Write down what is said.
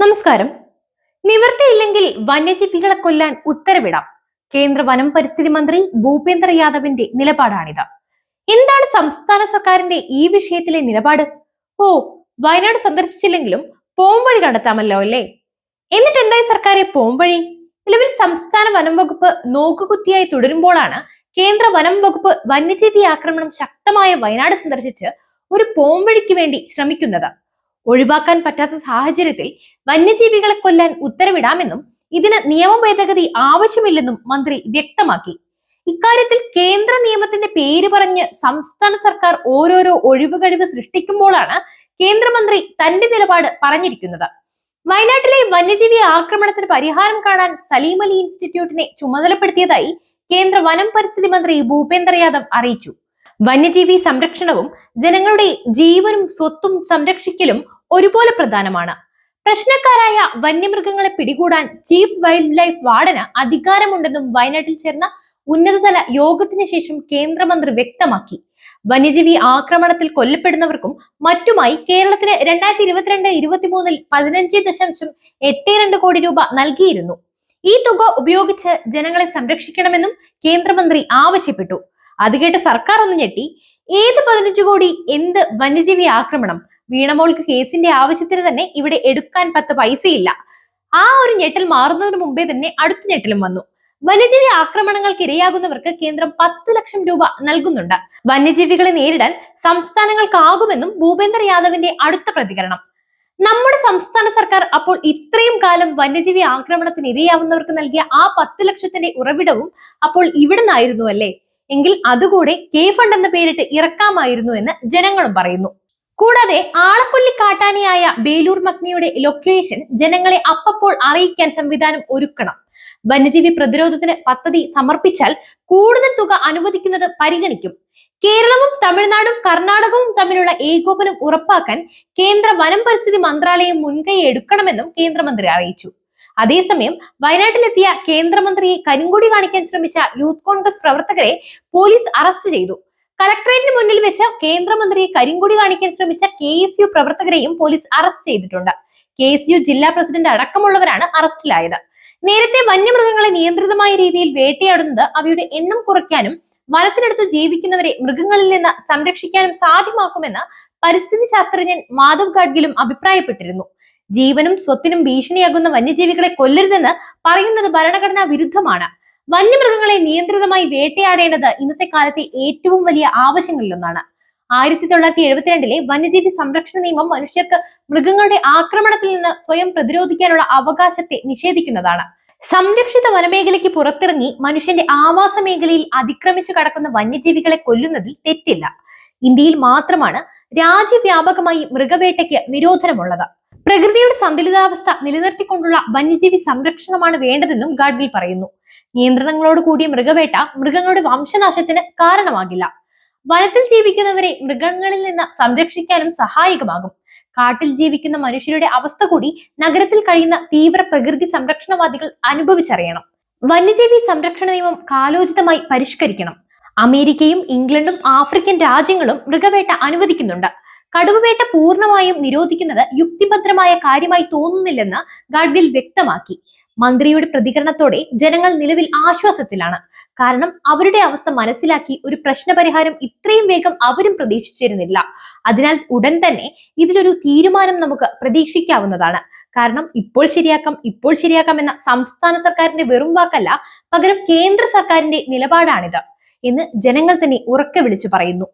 നമസ്കാരം. നിവൃത്തിയില്ലെങ്കിൽ വന്യജീവികളെ കൊല്ലാൻ ഉത്തരവിടാം. കേന്ദ്ര വനം പരിസ്ഥിതി മന്ത്രി ഭൂപേന്ദ്ര യാദവിന്റെ നിലപാടാണിത്. എന്താണ് സംസ്ഥാന സർക്കാരിന്റെ ഈ വിഷയത്തിലെ നിലപാട്? ഓ വയനാട് സന്ദർശിച്ചില്ലെങ്കിലും പോംവഴി കണ്ടെത്താമല്ലോ അല്ലേ? എന്നിട്ട് എന്തായി സർക്കാരെ പോംവഴി നിലവിൽ സംസ്ഥാന വനം വകുപ്പ് നോക്കുകുത്തിയായി തുടരുമ്പോഴാണ് കേന്ദ്ര വനം വകുപ്പ് വന്യജീവി ആക്രമണം ശക്തമായ വയനാട് സന്ദർശിച്ച് ഒരു പോംവഴിക്ക് വേണ്ടി ശ്രമിക്കുന്നത്. ഒഴിവാക്കാൻ പറ്റാത്ത സാഹചര്യത്തിൽ വന്യജീവികളെ കൊല്ലാൻ ഉത്തരവിടാമെന്നും ഇതിന് നിയമ ഭേദഗതി ആവശ്യമില്ലെന്നും മന്ത്രി വ്യക്തമാക്കി. ഇക്കാര്യത്തിൽ കേന്ദ്ര നിയമത്തിന്റെ പേര് പറഞ്ഞ് സംസ്ഥാന സർക്കാർ ഓരോരോ ഒഴിവുകഴിവ് സൃഷ്ടിക്കുമ്പോഴാണ് കേന്ദ്രമന്ത്രി തന്റെ നിലപാട് പറഞ്ഞിരിക്കുന്നത്. വയനാട്ടിലെ വന്യജീവി ആക്രമണത്തിന് പരിഹാരം കാണാൻ സലീം അലി ഇൻസ്റ്റിറ്റ്യൂട്ടിനെ ചുമതലപ്പെടുത്തിയതായി കേന്ദ്ര വനം പരിസ്ഥിതി മന്ത്രി ഭൂപേന്ദ്ര യാദവ് അറിയിച്ചു. വന്യജീവി സംരക്ഷണവും ജനങ്ങളുടെ ജീവനും സ്വത്തും സംരക്ഷിക്കലും ഒരുപോലെ പ്രധാനമാണ്. പ്രശ്നക്കാരായ വന്യമൃഗങ്ങളെ പിടികൂടാൻ ചീഫ് വൈൽഡ് ലൈഫ് വാർഡന് അധികാരമുണ്ടെന്നും വയനാട്ടിൽ ചേർന്ന ഉന്നതതല യോഗത്തിന് ശേഷം കേന്ദ്രമന്ത്രി വ്യക്തമാക്കി. വന്യജീവി ആക്രമണത്തിൽ കൊല്ലപ്പെടുന്നവർക്കും മറ്റുമായി കേരളത്തിന് രണ്ടായിരത്തി ഇരുപത്തിരണ്ട് ഇരുപത്തിമൂന്നിൽ പതിനഞ്ച് ദശാംശം എട്ട് രണ്ട് കോടി രൂപ നൽകിയിരുന്നു. ഈ തുക ഉപയോഗിച്ച് ജനങ്ങളെ സംരക്ഷിക്കണമെന്നും കേന്ദ്രമന്ത്രി ആവശ്യപ്പെട്ടു. അത് കേട്ട് സർക്കാർ ഒന്ന് ഞെട്ടി. ഏത് പതിനഞ്ചു കോടി എന്ത് വന്യജീവി ആക്രമണം? വീണമോൾക്ക് കേസിന്റെ ആവശ്യത്തിന് തന്നെ ഇവിടെ എടുക്കാൻ പത്ത് പൈസയില്ല. ആ ഒരു ഞെട്ടൽ മാറുന്നതിന് മുമ്പേ തന്നെ അടുത്ത ഞെട്ടലും വന്നു. വന്യജീവി ആക്രമണങ്ങൾക്ക് ഇരയാകുന്നവർക്ക് കേന്ദ്രം പത്ത് ലക്ഷം രൂപ നൽകുന്നുണ്ട്. വന്യജീവികളെ നേരിടാൻ സംസ്ഥാനങ്ങൾക്കാകുമെന്നും ഭൂപേന്ദ്ര യാദവിന്റെ അടുത്ത പ്രതികരണം. നമ്മുടെ സംസ്ഥാന സർക്കാർ അപ്പോൾ ഇത്രയും കാലം വന്യജീവി ആക്രമണത്തിന് ഇരയാവുന്നവർക്ക് നൽകിയ ആ പത്ത് ലക്ഷത്തിന്റെ ഉറവിടവും അപ്പോൾ ഇവിടെ നിന്നായിരുന്നു അല്ലേ? എങ്കിൽ അതുകൂടെ കെ ഫണ്ട് എന്ന പേരിട്ട് ഇറക്കാമായിരുന്നു എന്ന് ജനങ്ങളും പറയുന്നു. കൂടാതെ ആളക്കൊല്ലി കാട്ടാനയായ ബേലൂർ മഗ്നിയുടെ ലൊക്കേഷൻ ജനങ്ങളെ അപ്പപ്പോൾ അറിയിക്കാൻ സംവിധാനം ഒരുക്കണം. വന്യജീവി പ്രതിരോധത്തിന് പദ്ധതി സമർപ്പിച്ചാൽ കൂടുതൽ തുക അനുവദിക്കുന്നത് പരിഗണിക്കും. കേരളവും തമിഴ്നാടും കർണാടകവും തമ്മിലുള്ള ഏകോപനം ഉറപ്പാക്കാൻ കേന്ദ്ര വനം പരിസ്ഥിതി മന്ത്രാലയം മുൻകൈ എടുക്കണമെന്നും കേന്ദ്രമന്ത്രി അറിയിച്ചു. അതേസമയം വയനാട്ടിലെത്തിയ കേന്ദ്രമന്ത്രിയെ കരിങ്കൊടി കാണിക്കാൻ ശ്രമിച്ച യൂത്ത് കോൺഗ്രസ് പ്രവർത്തകരെ പോലീസ് അറസ്റ്റ് ചെയ്തു. കലക്ടറേറ്റിന് മുന്നിൽ വെച്ച് കേന്ദ്രമന്ത്രിയെ കരിങ്കൊടി കാണിക്കാൻ ശ്രമിച്ച കെ എസ് യു പ്രവർത്തകരെയും പോലീസ് അറസ്റ്റ് ചെയ്തിട്ടുണ്ട്. കെ എസ് യു ജില്ലാ പ്രസിഡന്റ് അടക്കമുള്ളവരാണ് അറസ്റ്റിലായത്. നേരത്തെ വന്യമൃഗങ്ങളെ നിയന്ത്രിതമായ രീതിയിൽ വേട്ടയാടുന്നത് അവയുടെ എണ്ണം കുറയ്ക്കാനും വനത്തിനടുത്ത് ജീവിക്കുന്നവരെ മൃഗങ്ങളിൽ നിന്ന് സംരക്ഷിക്കാനും സാധ്യമാക്കുമെന്ന് പരിസ്ഥിതി ശാസ്ത്രജ്ഞൻ മാധവ് ഗാഡ്ഗിലും അഭിപ്രായപ്പെട്ടിരുന്നു. ജീവനും സ്വത്തിനും ഭീഷണിയാകുന്ന വന്യജീവികളെ കൊല്ലരുതെന്ന് പറയുന്നത് ഭരണഘടനാ വിരുദ്ധമാണ്. വന്യമൃഗങ്ങളെ നിയന്ത്രിതമായി വേട്ടയാടേണ്ടത് ഇന്നത്തെ കാലത്തെ ഏറ്റവും വലിയ ആവശ്യങ്ങളിലൊന്നാണ്. ആയിരത്തി തൊള്ളായിരത്തി എഴുപത്തിരണ്ടിലെ വന്യജീവി സംരക്ഷണ നിയമം മനുഷ്യർക്ക് മൃഗങ്ങളുടെ ആക്രമണത്തിൽ നിന്ന് സ്വയം പ്രതിരോധിക്കാനുള്ള അവകാശത്തെ നിഷേധിക്കുന്നതാണ്. സംരക്ഷിത വനമേഖലയ്ക്ക് പുറത്തിറങ്ങി മനുഷ്യന്റെ ആവാസ മേഖലയിൽ അതിക്രമിച്ചു കടക്കുന്ന വന്യജീവികളെ കൊല്ലുന്നതിൽ തെറ്റില്ല. ഇന്ത്യയിൽ മാത്രമാണ് രാജ്യവ്യാപകമായി മൃഗവേട്ടയ്ക്ക് നിരോധനമുള്ളത്. പ്രകൃതിയുടെ സന്തുലിതാവസ്ഥ നിലനിർത്തിക്കൊണ്ടുള്ള വന്യജീവി സംരക്ഷണമാണ് വേണ്ടതെന്നും ഗാഡ്ഗിൽ പറയുന്നു. നിയന്ത്രണങ്ങളോട് കൂടിയ മൃഗവേട്ട മൃഗങ്ങളുടെ വംശനാശത്തിന് കാരണമാകില്ല. വനത്തിൽ ജീവിക്കുന്നവരെ മൃഗങ്ങളിൽ നിന്ന് സംരക്ഷിക്കാനും സഹായകമാകും. കാട്ടിൽ ജീവിക്കുന്ന മനുഷ്യരുടെ അവസ്ഥ കൂടി നഗരത്തിൽ കഴിയുന്ന തീവ്ര പ്രകൃതി സംരക്ഷണവാദികൾ അനുഭവിച്ചറിയണം. വന്യജീവി സംരക്ഷണ നിയമം കാലോചിതമായി പരിഷ്കരിക്കണം. അമേരിക്കയും ഇംഗ്ലണ്ടും ആഫ്രിക്കൻ രാജ്യങ്ങളും മൃഗവേട്ട അനുവദിക്കുന്നുണ്ട്. കടുവവേട്ട പൂർണമായും നിരോധിക്കുന്നത് യുക്തിഭദ്രമായ കാര്യമായി തോന്നുന്നില്ലെന്ന് ഗാഡ്ഗിൽ വ്യക്തമാക്കി. മന്ത്രിയുടെ പ്രതികരണത്തോടെ ജനങ്ങൾ നിലവിൽ ആശ്വാസത്തിലാണ്. കാരണം അവരുടെ അവസ്ഥ മനസ്സിലാക്കി ഒരു പ്രശ്നപരിഹാരം ഇത്രയും വേഗം അവരും പ്രതീക്ഷിച്ചിരുന്നില്ല. അതിനാൽ ഉടൻ തന്നെ ഇതിലൊരു തീരുമാനം നമുക്ക് പ്രതീക്ഷിക്കാവുന്നതാണ്. കാരണം ഇപ്പോൾ ശരിയാക്കാം ഇപ്പോൾ ശരിയാക്കാം എന്ന സംസ്ഥാന സർക്കാരിന്റെ വെറും വാക്കല്ല പകരം കേന്ദ്ര സർക്കാരിന്റെ നിലപാടാണിത് എന്ന് ജനങ്ങൾ തന്നെ ഉറക്കെ വിളിച്ചു പറയുന്നു.